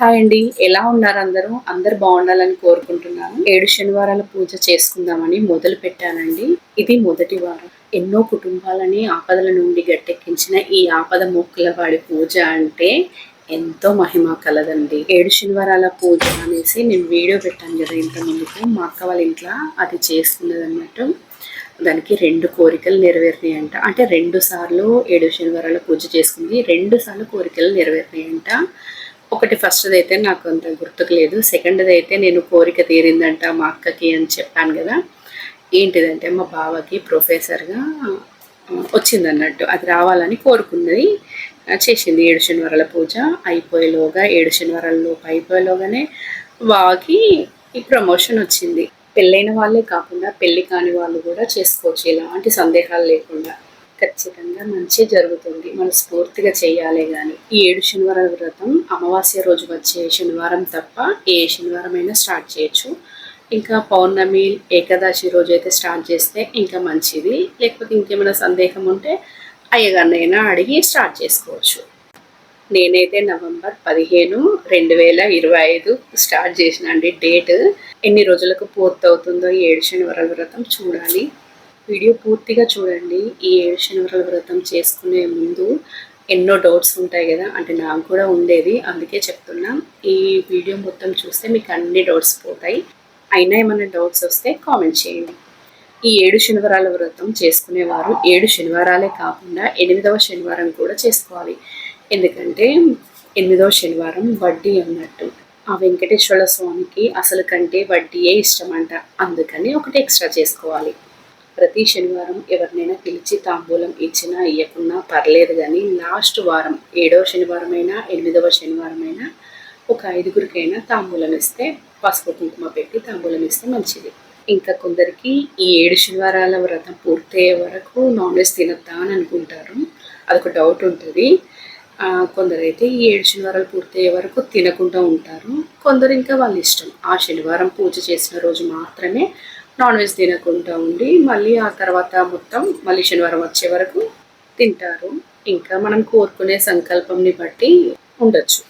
Hi అండి. ఎలా ఉన్నారు అందరూ? అందరు బాగుండాలని కోరుకుంటున్నాను. ఏడు శనివారాల పూజ చేసుకుందామని మొదలు పెట్టానండి. ఇది మొదటి వారం. ఎన్నో కుటుంబాలని ఆపదల నుండి గట్టెక్కించిన ఈ ఆపద మొక్కల వాడి పూజ అంటే ఎంతో మహిమ కలదండి. ఏడు శనివారాల పూజ అనేసి నేను వీడియో పెట్టాను కదా ఇంత ముందుకు మా అక్క వాళ్ళ ఇంట్లో అది చేసుకున్నది అన్నట్టు దానికి రెండు కోరికలు నెరవేరినాయంట. అంటే రెండు సార్లు ఏడు శనివారాల పూజ చేసుకుంది. రెండు సార్లు కోరికలు నెరవేరినాయంట. ఒకటి ఫస్ట్ది అయితే నాకు అంత గుర్తుకు లేదు. సెకండ్ది అయితే నేను కోరిక తీరిందంట మా అక్కకి అని చెప్పాను కదా. ఏంటిదంటే మా బావకి ప్రొఫెసర్గా వచ్చింది అన్నట్టు అది రావాలని కోరుకున్నది చేసింది. ఏడు శనివారాల పూజ అయిపోయేలోగా ఏడు శనివారాలలోపు అయిపోయేలోగానే బావకి ఈ ప్రమోషన్ వచ్చింది. పెళ్ళైన వాళ్ళే కాకుండా పెళ్ళి కాని వాళ్ళు కూడా చేసుకోవచ్చు. ఎలాంటి సందేహాలు లేకుండా. ఖచ్చితంగా మంచి జరుగుతుంది. మనస్ఫూర్తిగా చేయాలి కానీ ఈ ఏడు శనివారాల వ్రతం అమావాస్య రోజు వచ్చే శనివారం తప్ప ఏ శనివారం అయినా స్టార్ట్ చేయొచ్చు. ఇంకా పౌర్ణమి ఏకాదశి రోజు అయితే స్టార్ట్ చేస్తే ఇంకా మంచిది. లేకపోతే ఇంకేమైనా సందేహం ఉంటే అయ్యగారినైనా అడిగి స్టార్ట్ చేసుకోవచ్చు. నేనైతే నవంబర్ పదిహేను రెండు వేల ఇరవై ఐదు స్టార్ట్ చేసిన అండి డేట్. ఎన్ని రోజులకు పూర్తవుతుందో ఏడు శనివారాల వ్రతం చూడాలి. వీడియో పూర్తిగా చూడండి. ఈ ఏడు శనివారాల వ్రతం చేసుకునే ముందు ఎన్నో డౌట్స్ ఉంటాయి కదా అంటే నాకు కూడా ఉండేది. అందుకే చెప్తున్నా ఈ వీడియో మొత్తం చూస్తే మీకు అన్ని డౌట్స్ పోతాయి. అయినా ఏమైనా డౌట్స్ వస్తే కామెంట్ చేయండి. ఈ ఏడు శనివారాల వ్రతం చేసుకునేవారు ఏడు శనివారాలే కాకుండా ఎనిమిదవ శనివారం కూడా చేసుకోవాలి. ఎందుకంటే ఎనిమిదవ శనివారం వడ్డీ అన్నట్టు. ఆ వెంకటేశ్వర స్వామికి అసలు కంటే వడ్డీయే ఇష్టమంట. అందుకని ఒకటి ఎక్స్ట్రా చేసుకోవాలి. ప్రతి శనివారం ఎవరినైనా పిలిచి తాంబూలం ఇచ్చినా ఇవ్వకున్నా పర్లేదు కానీ లాస్ట్ వారం ఏడవ శనివారం అయినా ఎనిమిదవ శనివారం అయినా ఒక ఐదుగురికైనా తాంబూలం ఇస్తే పసుపు కుంకుమ పెట్టి తాంబూలం ఇస్తే మంచిది. ఇంకా కొందరికి ఈ ఏడు శనివారాల వ్రతం పూర్తయ్యే వరకు నాన్ వెజ్ తినొద్దా అని అనుకుంటారు. అదొక డౌట్ ఉంటుంది. కొందరైతే ఈ ఏడు శనివారాలు పూర్తయ్యే వరకు తినకుండా ఉంటారు. కొందరు ఇంకా వాళ్ళ ఇష్టం. ఆ శనివారం పూజ చేసిన రోజు మాత్రమే నాన్ వెజ్ తినకుండా ఉండి మళ్ళీ ఆ తర్వాత మొత్తం మళ్ళీ శనివారం వచ్చే వరకు తింటారు. ఇంకా మనం కోరుకునే సంకల్పంని బట్టి ఉండొచ్చు.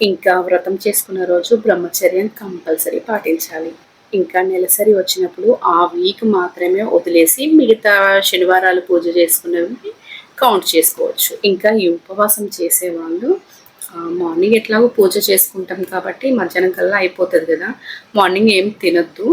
ఇంకా వ్రతం చేసుకున్న రోజు బ్రహ్మచర్యం కంపల్సరీ పాటించాలి. ఇంకా నెలసరి వచ్చినప్పుడు ఆ వీక్ మాత్రమే వదిలేసి మిగతా శనివారాలు పూజ చేసుకున్నవి కౌంట్ చేసుకోవచ్చు. ఇంకా ఈ ఉపవాసం చేసేవాళ్ళు మార్నింగ్ ఎట్లాగో పూజ చేసుకుంటాం కాబట్టి మధ్యాహ్నం కల్లా అయిపోతుంది కదా. మార్నింగ్ ఏం తినద్దు.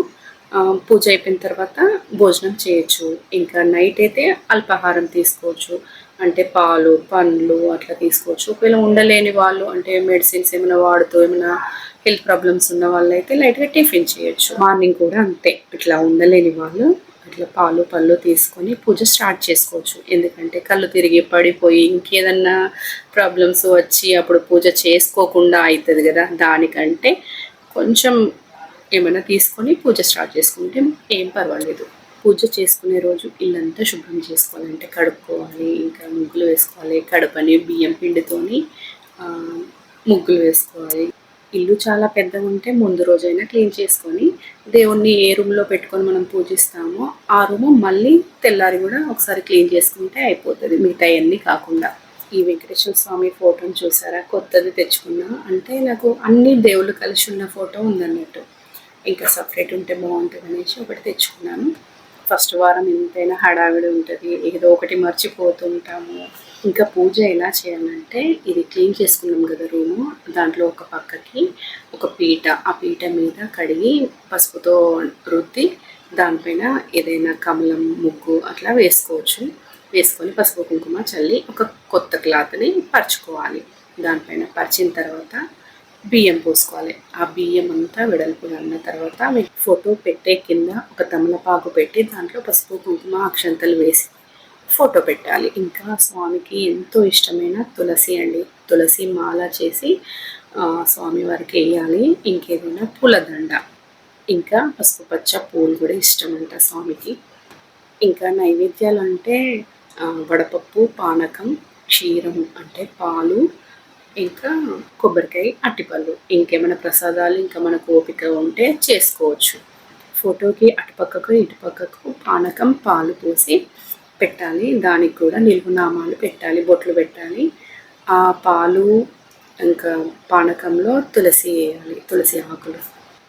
పూజ అయిపోయిన తర్వాత భోజనం చేయొచ్చు. ఇంకా నైట్ అయితే అల్పాహారం తీసుకోవచ్చు. అంటే పాలు పండ్లు అట్లా తీసుకోవచ్చు. ఒకవేళ ఉండలేని వాళ్ళు అంటే మెడిసిన్స్ ఏమైనా వాడుతూ ఏమైనా హెల్త్ ప్రాబ్లమ్స్ ఉన్న వాళ్ళు అయితే లైట్గా టిఫిన్ చేయొచ్చు. మార్నింగ్ కూడా అంతే. ఇట్లా ఉండలేని వాళ్ళు ఇట్లా పాలు పళ్ళు తీసుకొని పూజ స్టార్ట్ చేసుకోవచ్చు. ఎందుకంటే కళ్ళు తిరిగి పడిపోయి ఇంకేదన్నా ప్రాబ్లమ్స్ వచ్చి అప్పుడు పూజ చేసుకోకుండా అవుతుంది కదా. దానికంటే కొంచెం ఏమైనా తీసుకొని పూజ స్టార్ట్ చేసుకుంటే ఏం పర్వాలేదు. పూజ చేసుకునే రోజు ఇల్లంతా శుభ్రం చేసుకోవాలంటే కడుక్కోవాలి ఇంకా ముగ్గులు వేసుకోవాలి కడపని బియ్యం పిండితోని ముగ్గులు వేసుకోవాలి. ఇల్లు చాలా పెద్దగా ఉంటే ముందు రోజైనా క్లీన్ చేసుకొని దేవుణ్ణి ఏ రూమ్లో పెట్టుకొని మనం పూజిస్తామో ఆ రూము మళ్ళీ తెల్లారి కూడా ఒకసారి క్లీన్ చేసుకుంటే అయిపోతుంది. మిగతా అన్నీ కాకుండా. ఈ వెంకటేశ్వర స్వామి ఫోటోని చూసారా? కొత్తది తెచ్చుకున్నా. అంటే నాకు అన్ని దేవుళ్ళు కలిసి ఉన్న ఫోటో ఉందన్నట్టు. ఇంకా సపరేట్ ఉంటే బాగుంటుంది అనేసి ఒకటి తెచ్చుకున్నాను. ఫస్ట్ వారం ఎంతైనా హడావిడి ఉంటుంది. ఏదో ఒకటి మర్చిపోతుంటాము. ఇంకా పూజ ఎలా చేయాలంటే ఇది క్లీన్ చేసుకున్నాం కదా రూము. దాంట్లో ఒక పక్కకి ఒక పీట ఆ పీట మీద కడిగి పసుపుతో రుద్ది దానిపైన ఏదైనా కమలం ముగ్గు అట్లా వేసుకోవచ్చు. వేసుకొని పసుపు కుంకుమ చల్లి ఒక కొత్త క్లాత్ని పరుచుకోవాలి. దానిపైన పరిచిన తర్వాత బియ్యం పోసుకోవాలి. ఆ బియ్యం అంతా వెడల్పుగా అన్న తర్వాత మీ ఫోటో పెట్టే కింద ఒక తమలపాకు పెట్టి దాంట్లో పసుపు కుంకుమ అక్షంతలు వేసి ఫోటో పెట్టాలి. ఇంకా స్వామికి ఎంతో ఇష్టమైన తులసి అండి. తులసి మాల చేసి స్వామి వారికి వేయాలి. ఇంకేదైనా పూలదండ ఇంకా పసుపు పచ్చ పూలు కూడా ఇష్టం అంట స్వామికి. ఇంకా నైవేద్యాలు అంటే వడపప్పు పానకం క్షీరం అంటే పాలు ఇంకా కొబ్బరికాయ అట్టిపళ్ళు ఇంకేమైనా ప్రసాదాలు ఇంకా మనకు ఓపిక ఉంటే చేసుకోవచ్చు. ఫోటోకి అటుపక్కకు ఇటుపక్కకు పానకం పాలు పోసి పెట్టాలి. దానికి కూడా నిలువునామాలు పెట్టాలి బొట్లు పెట్టాలి. ఆ పాలు ఇంకా పానకంలో తులసి వేయాలి తులసి ఆకులు.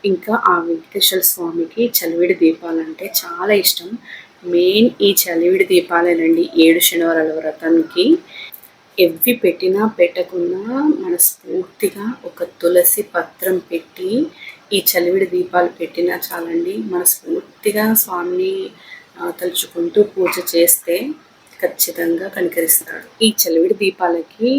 ఇంకా ఆ వెంకటేశ్వర స్వామికి చలివిడి దీపాలంటే చాలా ఇష్టం. మెయిన్ ఈ చలివిడి దీపాలేనండి. ఏడు శనివారాల వ్రతానికి ఎవ్వి పెట్టినా పెట్టకున్నా మనస్ఫూర్తిగా ఒక తులసి పత్రం పెట్టి ఈ చలివిడి దీపాలు పెట్టినా చాలండి. మనస్ఫూర్తిగా స్వామిని తలుచుకుంటూ పూజ చేస్తే ఖచ్చితంగా కనికరిస్తాడు. ఈ చలివిడి దీపాలకి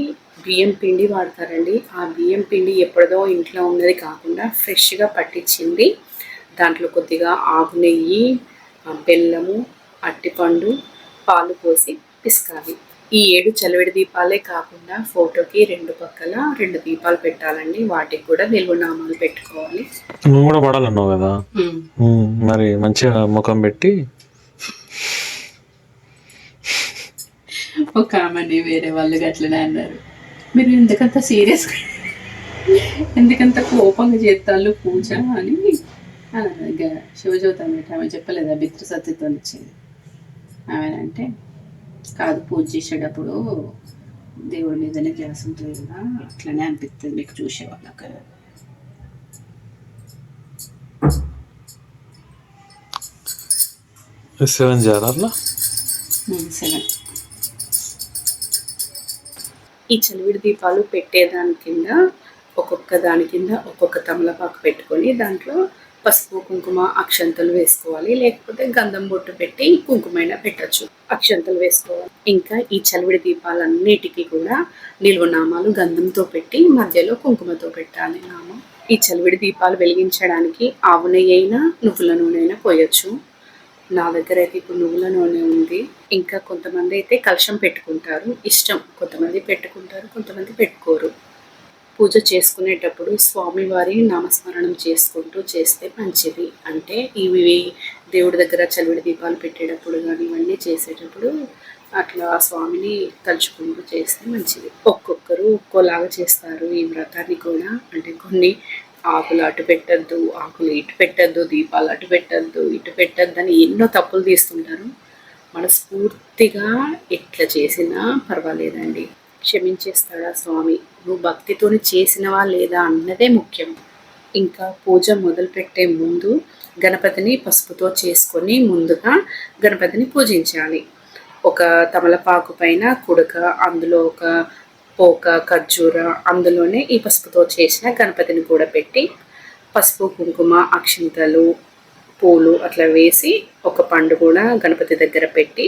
బియ్యం పిండి వాడతారండి. ఆ బియ్యం పిండి ఎప్పుడో ఇంట్లో ఉన్నది కాకుండా ఫ్రెష్గా పట్టించింది. దాంట్లో కొద్దిగా ఆవు నెయ్యి బెల్లము అట్టిపండు పాలు పోసి పిసకాలి. ఈ ఏడు చలివిడి దీపాలే కాకుండా ఫోటోకి రెండు పక్కల రెండు దీపాలు పెట్టాలండి. వాటికి కూడా నిలువ నామాలు పెట్టుకోవాలి. నువ్వు కూడా పడాలన్నావు కదా? మరి మంచిగా ముఖం పెట్టి. ఒక ఆమెని వేరే వాళ్ళు అట్లనే అన్నారు. మీరు ఎందుకంత సీరియస్? ఎందుకంత కోపంగా చేస్తాళ్ళు పూజ అని శివజ్యోతి అన్నట్టు ఆమె చెప్పలేదా? బిత్ర సత్యతో వచ్చింది. ఆమె అంటే కాదు పూజ చేసేటప్పుడు దేవుడి మీదనే ధ్యాస ఉంటుంది కదా అట్లనే అనిపిస్తుంది మీకు చూసేవాళ్ళకి సెవెన్ చేయాలి అట్లా? సరే ఈ చలివిడి దీపాలు పెట్టేదాని కింద ఒక్కొక్క దాని కింద ఒక్కొక్క తమలపాకు పెట్టుకొని దాంట్లో పసుపు కుంకుమ అక్షంతలు వేసుకోవాలి. లేకపోతే గంధం బొట్టు పెట్టి కుంకుమైనా పెట్టచ్చు. అక్షంతలు వేసుకోవాలి. ఇంకా ఈ చలివిడి దీపాలన్నిటికీ కూడా నిల్వ నామాలు గంధంతో పెట్టి మధ్యలో కుంకుమతో పెట్టాలి నామం. ఈ చలివిడి దీపాలు వెలిగించడానికి ఆవు నెయ్యి అయినా నువ్వుల నూనె అయినా పోయొచ్చు. నా దగ్గర అయితే ఇప్పుడు నువ్వుల నూనె ఉంది. ఇంకా కొంతమంది అయితే కలశం పెట్టుకుంటారు. ఇష్టం. కొంతమంది పెట్టుకుంటారు కొంతమంది పెట్టుకోరు. పూజ చేసుకునేటప్పుడు స్వామివారి నామస్మరణం చేసుకుంటూ చేస్తే మంచిది. అంటే ఇవి దేవుడి దగ్గర చలివిడి దీపాలు పెట్టేటప్పుడు కానీ ఇవన్నీ చేసేటప్పుడు అట్లా స్వామిని తలుచుకుంటూ చేస్తే మంచిది. ఒక్కొక్కరు ఒక్కోలాగా చేస్తారు ఈ వ్రతాన్ని కూడా. అంటే కొన్ని ఆకులు అటు పెట్టద్దు ఆకులు ఇటు పెట్టద్దు దీపాలు అటు పెట్టద్దు ఇటు పెట్టద్దు అని ఎన్నో తప్పులు తీస్తుంటారు. మనస్ఫూర్తిగా ఎట్లా చేసినా పర్వాలేదండి. క్షమించేస్తాడా స్వామి? నువ్వు భక్తితోని చేసినవా లేదా అన్నదే ముఖ్యం. ఇంకా పూజ మొదలుపెట్టే ముందు గణపతిని పసుపుతో చేసుకొని ముందుగా గణపతిని పూజించాలి. ఒక తమలపాకు పైన కుడక అందులో ఒక పోక ఖర్జూర అందులోనే ఈ పసుపుతో చేసిన గణపతిని కూడా పెట్టి పసుపు కుంకుమ అక్షింతలు పూలు అట్లా వేసి ఒక పండు కూడా గణపతి దగ్గర పెట్టి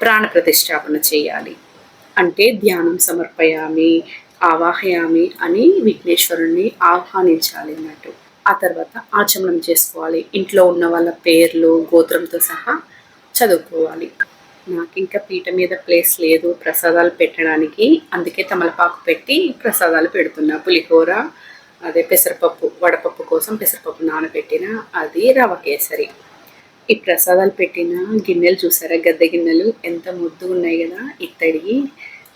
ప్రాణ ప్రతిష్టాపన చేయాలి. అంటే ధ్యానం సమర్పయామి ఆవాహయామి అని విఘ్నేశ్వరుణ్ణి ఆహ్వానించాలి అన్నట్టు. ఆ తర్వాత ఆచమనం చేసుకోవాలి. ఇంట్లో ఉన్న వాళ్ళ పేర్లు గోత్రంతో సహా చదువుకోవాలి. నాకు ఇంకా పీట మీద ప్లేస్ లేదు. ప్రసాదాలు పెట్టడానికి అందుకే తమలపాకు పెట్టి ప్రసాదాలు పెడుతున్నా. పులిహోర అదే పెసరపప్పు వడపప్పు కోసం పెసరపప్పు నానబెట్టిన అది రవ కేసరి. ఈ ప్రసాదాలు పెట్టిన గిన్నెలు చూసారా? గద్దె గిన్నెలు. ఎంత ముద్దుగా ఉన్నాయి కదా. ఇత్తడి.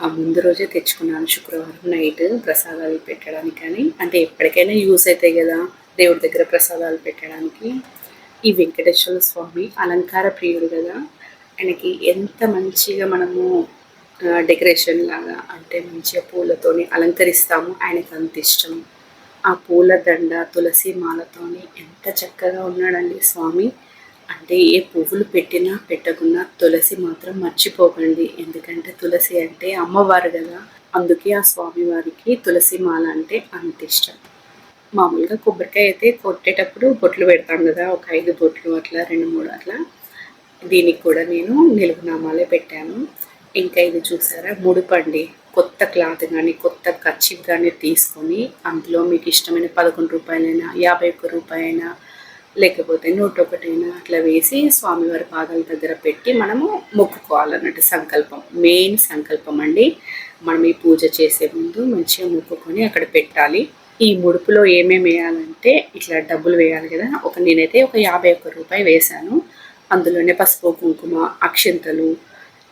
ఆ ముందు రోజే తెచ్చుకున్నాను శుక్రవారం నైట్ ప్రసాదాలు పెట్టడానికి అని. అంటే ఎప్పటికైనా యూస్ అవుతాయి కదా దేవుడి దగ్గర ప్రసాదాలు పెట్టడానికి. ఈ వెంకటేశ్వర స్వామి అలంకార ప్రియుడు కదా. ఆయనకి ఎంత మంచిగా మనము డెకరేషన్ లాగా అంటే మంచిగా పూలతోని అలంకరిస్తాము. ఆయనకు అంత ఇష్టం. ఆ పూల దండ తులసి మాలతోని ఎంత చక్కగా ఉన్నాడండి స్వామి. అంటే ఏ పువ్వులు పెట్టినా పెట్టకున్నా తులసి మాత్రం మర్చిపోకండి. ఎందుకంటే తులసి అంటే అమ్మవారు కదా. అందుకే ఆ స్వామివారికి తులసి మాల అంటే అంత ఇష్టం. మామూలుగా కొబ్బరికాయ అయితే కొట్టేటప్పుడు బొట్లు పెడతాం కదా. ఒక ఐదు బొట్లు అట్లా రెండు మూడు అట్లా. దీనికి కూడా నేను నిలువునామాలే పెట్టాను. ఇంకా ఇది చూసారా? ముడిపండి. కొత్త క్లాత్ కానీ కొత్త కచ్చిప్ కానీ తీసుకొని అందులో మీకు ఇష్టమైన పదకొండు రూపాయలైనా యాభై ఒక్క రూపాయలైనా లేకపోతే నూట ఒకటైనా అట్లా వేసి స్వామివారి పాదాల దగ్గర పెట్టి మనము మొక్కుకోవాలన్నట్టు సంకల్పం. మెయిన్ సంకల్పం అండి. మనం ఈ పూజ చేసే ముందు మంచిగా మొక్కుకొని అక్కడ పెట్టాలి. ఈ ముడుపులో ఏమేమి వేయాలంటే ఇట్లా డబ్బులు వేయాలి కదా. ఒక నేనైతే ఒక యాభై ఒక్క రూపాయి వేశాను. అందులోనే పసుపు కుంకుమ అక్షింతలు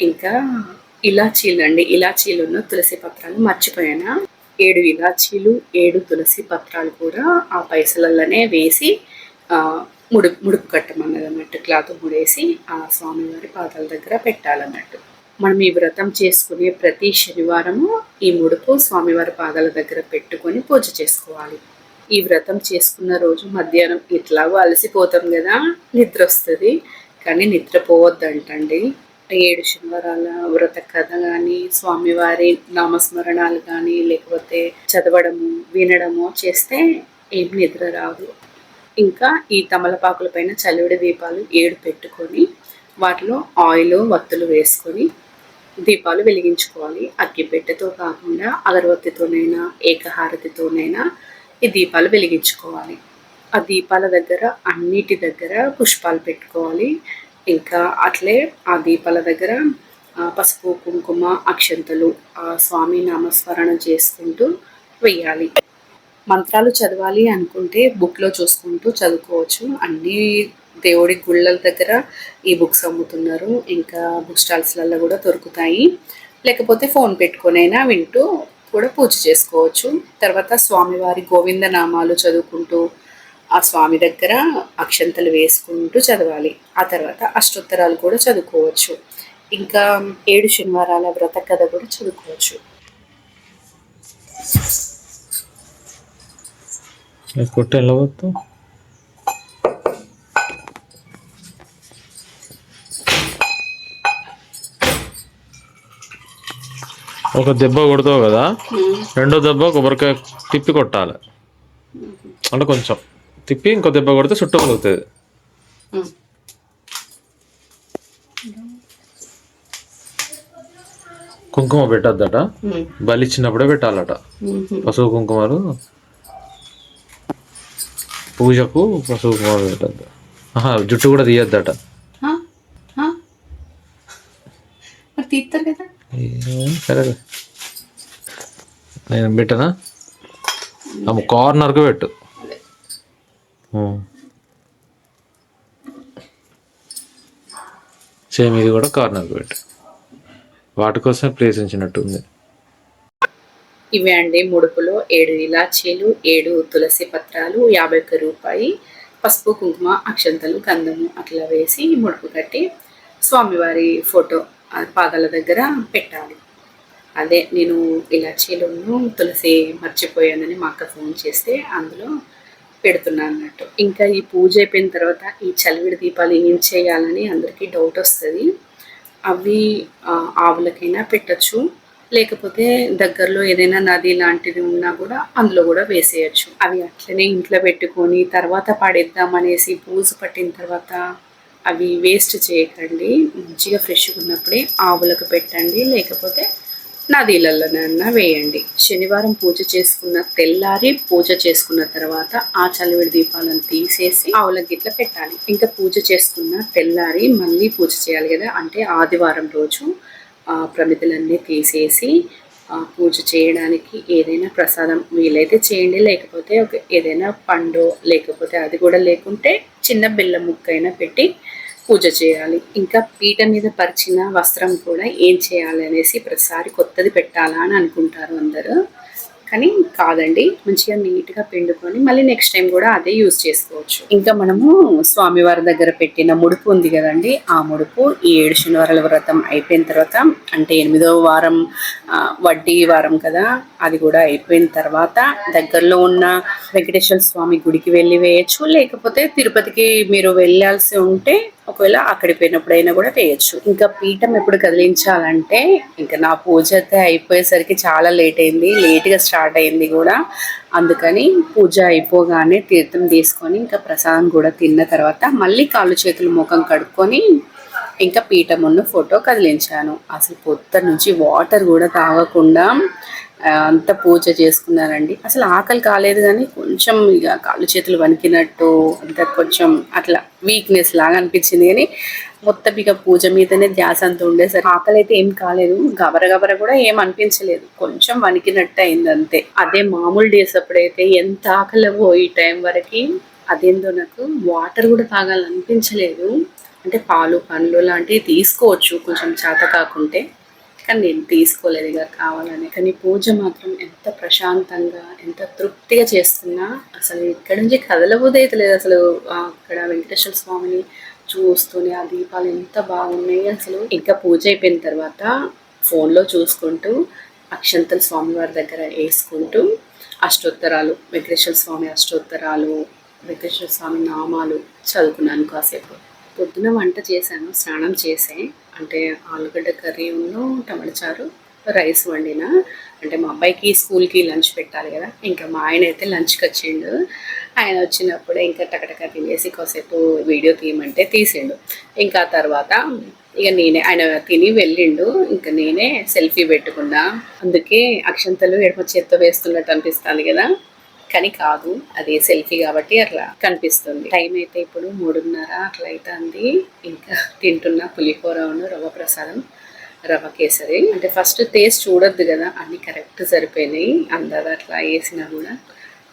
ఇంకా ఇలాచీలు అండి. ఇలాచీలున్న తులసి పత్రాలు మర్చిపోయాను? ఏడు ఇలాచీలు ఏడు తులసి పత్రాలు కూడా ఆ పైసలలోనే వేసి ముడు ముడుపు కట్టమన్నది అన్నట్టు క్లాత్ ముడేసి ఆ స్వామివారి పాదాల దగ్గర పెట్టాలన్నట్టు. మనం ఈ వ్రతం చేసుకునే ప్రతి శనివారము ఈ ముడుపు స్వామివారి పాదాల దగ్గర పెట్టుకొని పూజ చేసుకోవాలి. ఈ వ్రతం చేసుకున్న రోజు మధ్యాహ్నం ఇట్లాగో అలసిపోతాం కదా నిద్ర వస్తుంది. కానీ నిద్రపోవద్దంటండి ఏడు శనివారాల వ్రత కథ కానీ స్వామివారి నామస్మరణాలు కానీ లేకపోతే చదవడము వినడము చేస్తే ఏం నిద్ర రాదు. ఇంకా ఈ తమలపాకుల పైన చలివిడి దీపాలు ఏడు పెట్టుకొని వాటిలో ఆయిల్ వత్తులు వేసుకొని దీపాలు వెలిగించుకోవాలి. అగ్గిపెట్టెతో కాకుండా అగరవత్తితోనైనా ఏకహారతితోనైనా ఈ దీపాలు వెలిగించుకోవాలి. ఆ దీపాల దగ్గర అన్నిటి దగ్గర పుష్పాలు పెట్టుకోవాలి. ఇంకా అట్లే ఆ దీపాల దగ్గర పసుపు కుంకుమ అక్షంతలు ఆ స్వామి నామస్మరణ చేసుకుంటూ వెయ్యాలి. మంత్రాలు చదవాలి అనుకుంటే బుక్లో చూసుకుంటూ చదువుకోవచ్చు. అన్ని దేవుడి గుళ్ళల దగ్గర ఈ బుక్స్ అమ్ముతున్నారు. ఇంకా బుక్ స్టాల్స్లలో కూడా దొరుకుతాయి. లేకపోతే ఫోన్ పెట్టుకునైనా వింటూ కూడా పూజ చేసుకోవచ్చు. తర్వాత స్వామివారి గోవింద నామాలు చదువుకుంటూ ఆ స్వామి దగ్గర అక్షంతలు వేసుకుంటూ చదవాలి. ఆ తర్వాత అష్టోత్తరాలు కూడా చదువుకోవచ్చు. ఇంకా ఏడు శనివారాల వ్రత కథ కూడా చదువుకోవచ్చు. కొట్టు పోతావు ఒక దెబ్బ కొడతావు కదా రెండో దెబ్బ కొబ్బరికాయ తిప్పి కొట్టాలి. అంటే కొంచెం. తిప్పి ఇంకో దెబ్బ కొడితే చుట్టూ పలుకుతుంది కుంకుమ పెట్టద్దట. బలి ఇచ్చినప్పుడే పెట్టాలట. పసుపు కుంకుమలు. పూజకు పసుపు పెట్టద్దు జుట్టు కూడా తీయద్దట? హా? మరి తీస్తారు కదా? సరే. నేను పెట్టనా? అమ్మ కార్నర్కి పెట్టు. సేమ్ ఇది కూడా కార్నర్కి పెట్టు. వాటి కోసమే ప్లేస్ ఉంచినట్టు ఉంది ఇవే అండి. ముడుపులో ఏడు ఇలాచీలు ఏడు తులసి పత్రాలు యాభై ఒక్క రూపాయి పసుపు కుంకుమ అక్షంతలు గంధము అట్లా వేసి ముడుపు కట్టి స్వామివారి ఫోటో పాదాల దగ్గర పెట్టాలి. అదే నేను ఇలాచీలను తులసి మర్చిపోయానని మా అక్క ఫోన్ చేస్తే అందులో పెడుతున్నా అన్నట్టు. ఇంకా ఈ పూజ అయిపోయిన తర్వాత ఈ చలివిడి దీపాలు ఏం చేయాలని అందరికీ డౌట్ వస్తుంది. అవి ఆవులకైనా పెట్టచ్చు. లేకపోతే దగ్గరలో ఏదైనా నది లాంటిది ఉన్నా కూడా అందులో కూడా వేసేయచ్చు. అవి అట్లనే ఇంట్లో పెట్టుకొని తర్వాత పడేద్దాం అనేసి పూజు పట్టిన తర్వాత అవి వేస్ట్ చేయకండి. మంచిగా ఫ్రెష్గా ఉన్నప్పుడే ఆవులకు పెట్టండి. లేకపోతే నదీలలోనైనా వేయండి. శనివారం పూజ చేసుకున్న తెల్లారి పూజ చేసుకున్న తర్వాత ఆ చలివిడి దీపాలను తీసేసి ఆవుల గిట్ల పెట్టాలి. ఇంకా పూజ చేసుకున్న తెల్లారి మళ్ళీ పూజ చేయాలి కదా. అంటే ఆదివారం రోజు ప్రమిదలన్నీ తీసేసి పూజ చేయడానికి ఏదైనా ప్రసాదం వీలైతే చేయండి. లేకపోతే ఒక ఏదైనా పండు లేకపోతే అది కూడా లేకుంటే చిన్న బెల్లం ముక్క అయినా పెట్టి పూజ చేయాలి. ఇంకా పీట మీద పరిచిన వస్త్రం కూడా ఏం చేయాలి అనేసి ప్రతిసారి కొత్తది పెట్టాలా అని అనుకుంటారు అందరూ. కానీ కాదండి. మంచిగా నీట్గా పిండుకొని మళ్ళీ నెక్స్ట్ టైం కూడా అదే యూజ్ చేసుకోవచ్చు. ఇంకా మనము స్వామివారి దగ్గర పెట్టిన ముడుపు ఉంది కదండి. ఆ ముడుపు ఈ ఏడు శనివారాల వ్రతం అయిపోయిన తర్వాత అంటే ఎనిమిదవ వారం వడ్డీ వారం కదా అది కూడా అయిపోయిన తర్వాత దగ్గరలో ఉన్న వెంకటేశ్వర స్వామి గుడికి వెళ్ళి వేయచ్చు. లేకపోతే తిరుపతికి మీరు వెళ్ళాల్సి ఉంటే ఒకవేళ అక్కడికి పోయినప్పుడైనా కూడా వేయచ్చు ఇంకా పీఠం ఎప్పుడు కదిలించాలంటే ఇంకా నా పూజ అయితే అయిపోయేసరికి చాలా లేట్ అయింది. లేట్గా స్టార్ట్ అయింది కూడా. అందుకని పూజ అయిపోగానే తీర్థం తీసుకొని ఇంకా ప్రసాదం కూడా తిన్న తర్వాత మళ్ళీ కాళ్ళు చేతులు ముఖం కడుక్కొని ఇంకా పీఠం ఉన్న ఫోటో కదిలించాను. అసలు పొత్త నుంచి వాటర్ కూడా తాగకుండా అంత పూజ చేసుకున్నానండి అసలు ఆకలి కాలేదు కానీ కొంచెం ఇక కాళ్ళు చేతులు వణికినట్టు అంత కొంచెం అట్లా వీక్నెస్ లాగా అనిపించింది కానీ మొత్తం ఇక పూజ మీదనే ధ్యాస అంతా ఉండేసరికి ఆకలి అయితే ఏం కాలేదు. గబర గబర కూడా ఏం అనిపించలేదు. కొంచెం వణికినట్టు అయింది అంతే. అదే మామూలు డేస్ అప్పుడైతే ఎంత ఆకలివో ఈ టైం వరకు. అదేందో నాకు వాటర్ కూడా తాగాలనిపించలేదు. అంటే పాలు పండ్లు లాంటివి తీసుకోవచ్చు కొంచెం చేత కాకుంటే. కానీ నేను తీసుకోలేదు ఇక కావాలని. కానీ పూజ మాత్రం ఎంత ప్రశాంతంగా ఎంత తృప్తిగా చేస్తున్నా అసలు ఇక్కడ నుంచి కదలబోదు లేదు అసలు. అక్కడ వెంకటేశ్వర స్వామిని చూస్తూనే ఆ దీపాలు ఎంత బాగున్నాయి అసలు. ఇంకా పూజ అయిపోయిన తర్వాత ఫోన్లో చూసుకుంటూ అక్షంతలు స్వామివారి దగ్గర వేసుకుంటూ అష్టోత్తరాలు వెంకటేశ్వర స్వామి అష్టోత్తరాలు వెంకటేశ్వర స్వామి నామాలు చదువుకున్నాను కాసేపు. పొద్దున వంట చేశాను స్నానం చేసే. అంటే ఆలుగడ్డ కర్రీ ఉన్ను టమాటా చారు రైస్ వండిన. అంటే మా అబ్బాయికి స్కూల్కి లంచ్ పెట్టాలి కదా ఇంకా మా ఆయన అయితే లంచ్కి వచ్చిండు. ఆయన వచ్చినప్పుడు ఇంకా టకటక తినేసి కాసేపు వీడియో తీయమంటే తీసిండు. ఇంకా తర్వాత ఇక నేనే ఆయన తిని వెళ్ళిండు. ఇంకా నేనే సెల్ఫీ పెట్టుకున్నా. అందుకే అక్షంతలు ఎడమ చేత్తో వేస్తున్నట్టు అనిపిస్తుంది కదా. కానీ కాదు. అది సెల్ఫీ కాబట్టి అట్లా కనిపిస్తుంది. టైం అయితే ఇప్పుడు మూడున్నర అట్లా అవుతుంది ఇంకా తింటున్న పులిహోర ఉన్న రవ్వ ప్రసాదం రవ్వ కేసరి. అంటే ఫస్ట్ టేస్ట్ చూడొద్దు కదా అన్ని కరెక్ట్ సరిపోయినాయి. అందరు అట్లా వేసినా కూడా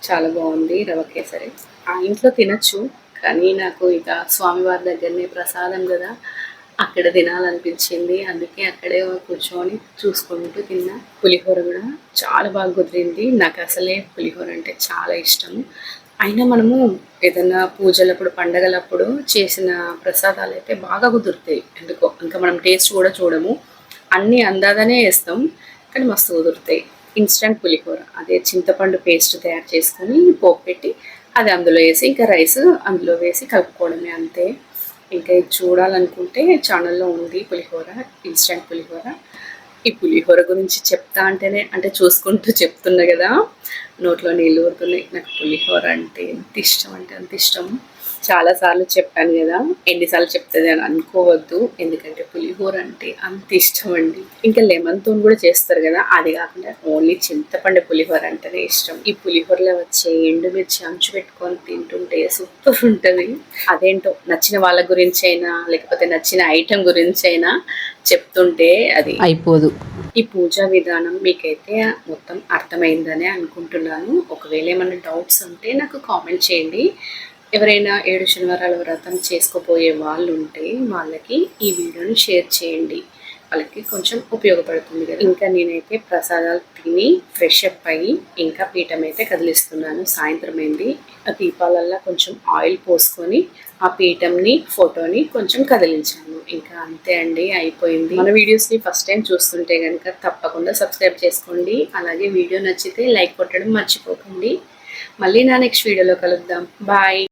చాలా బాగుంది రవ్వ కేసరి. ఆ ఇంట్లో తినచ్చు కానీ నాకు ఇక స్వామివారి దగ్గరనే ప్రసాదం కదా అక్కడ తినాలనిపించింది. అందుకే అక్కడే కూర్చొని చూసుకుంటూ తిన్నా. పులిహోర కూడా చాలా బాగా కుదిరింది. నాకు అసలే పులిహోర అంటే చాలా ఇష్టం. అయినా మనము ఏదైనా పూజలప్పుడు పండగలప్పుడు చేసిన ప్రసాదాలు అయితే బాగా కుదురుతాయి. ఎందుకో? ఇంకా మనం టేస్ట్ కూడా చూడము. అన్నీ అందాదనే వేస్తాం. కానీ మస్తు కుదురుతాయి. ఇన్స్టంట్ పులిహోర. అదే చింతపండు పేస్ట్ తయారు చేసుకొని పోపు పెట్టి అది అందులో వేసి ఇంకా రైస్ అందులో వేసి కలుపుకోవడమే అంతే. ఇంకా ఇది చూడాలనుకుంటే ఛానల్లో ఉంది పులిహోర ఇన్స్టంట్ పులిహోర. ఈ పులిహోర గురించి చెప్తా అంటేనే అంటే చూసుకుంటూ చెప్తున్నా కదా. నోట్లో నీళ్ళు ఊరుతున్నాయి. నాకు పులిహోర అంటే ఎంత ఇష్టం అంటే అంత ఇష్టం. చాలా సార్లు చెప్పాను కదా ఎన్నిసార్లు చెప్తుంది అని అనుకోవద్దు. ఎందుకంటే పులిహోర అంటే అంత ఇష్టం అండి ఇంకా లెమన్తో కూడా చేస్తారు కదా అది కాకుండా ఓన్లీ చింతపండు పులిహోర అంటేనే ఇష్టం. ఈ పులిహోరలో వచ్చే ఎండుమిర్చి అంచు పెట్టుకొని తింటుంటే సూపర్ ఉంటుంది. అదేంటో నచ్చిన వాళ్ళ గురించి అయినా లేకపోతే నచ్చిన ఐటెం గురించి అయినా చెప్తుంటే అది అయిపోదు. ఈ పూజా విధానం మీకైతే మొత్తం అర్థమైందని అనుకుంటున్నాను. ఒకవేళ ఏమైనా డౌట్స్ ఉంటే నాకు కామెంట్ చేయండి. ఎవరైనా ఏడు శనివారాల వ్రతం చేసుకోబోయే వాళ్ళు ఉంటే వాళ్ళకి ఈ వీడియోని షేర్ చేయండి. వాళ్ళకి కొంచెం ఉపయోగపడుతుంది కదా. ఇంకా నేనైతే ప్రసాదాలు తిని ఫ్రెష్ అప్ అయ్యి ఇంకా పీఠం అయితే కదిలిస్తున్నాను. సాయంత్రం అయింది. ఆ దీపాలల్లో కొంచెం ఆయిల్ పోసుకొని ఆ పీఠంని ఫోటోని కొంచెం కదిలించాను. ఇంకా అంతే అండి అయిపోయింది. మన వీడియోస్ని ఫస్ట్ టైం చూస్తుంటే కనుక తప్పకుండా సబ్స్క్రైబ్ చేసుకోండి. అలాగే వీడియో నచ్చితే లైక్ కొట్టడం మర్చిపోకండి. మళ్ళీ నా నెక్స్ట్ వీడియోలో కలుద్దాం. బాయ్.